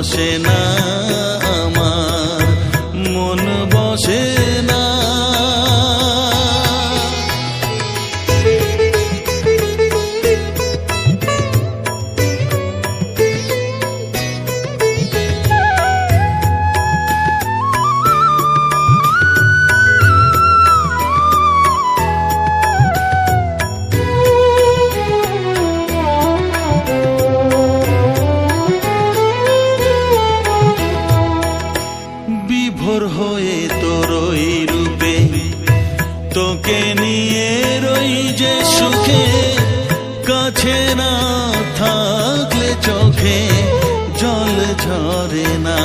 আসে তোকে নিয়ে রই যে সুখে কাছে না থাকলে চোখে জল ঝরে না।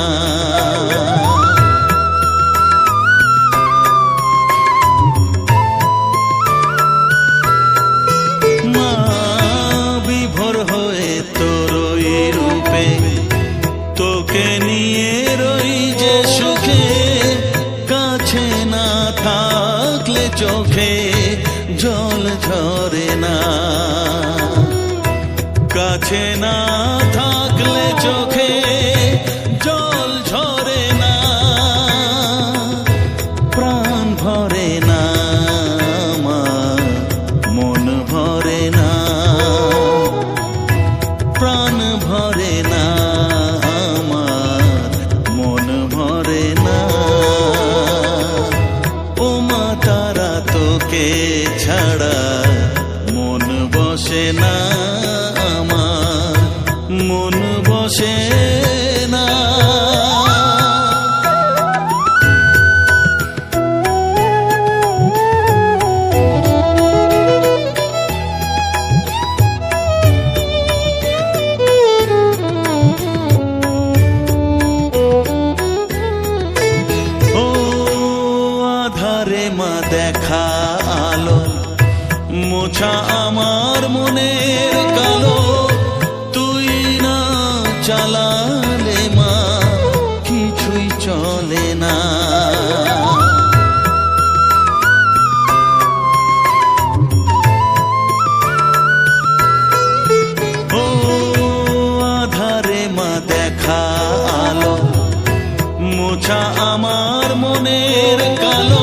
চোখে বসে না আমার মন বসে না। মা দেখা আলো মোছা মোছা আমার মনের কালো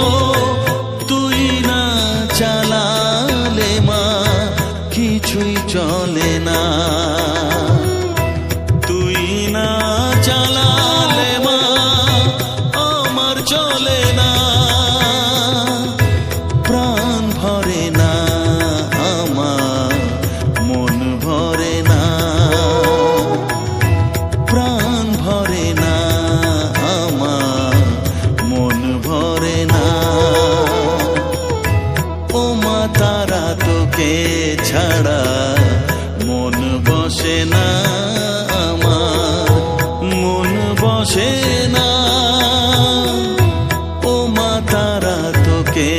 তোমাকে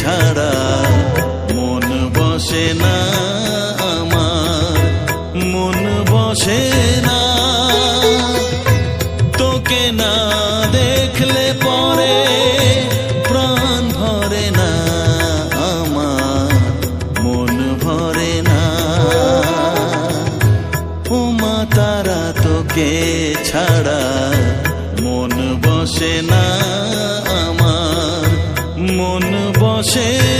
ছাড়া মন বসে না আমার, মন বসে না। তোকে না দেখলে পরে প্রাণ ভরে না আমার, মন ভরে না। উমা তারা তোকে ছাড়া মন বসে না। washes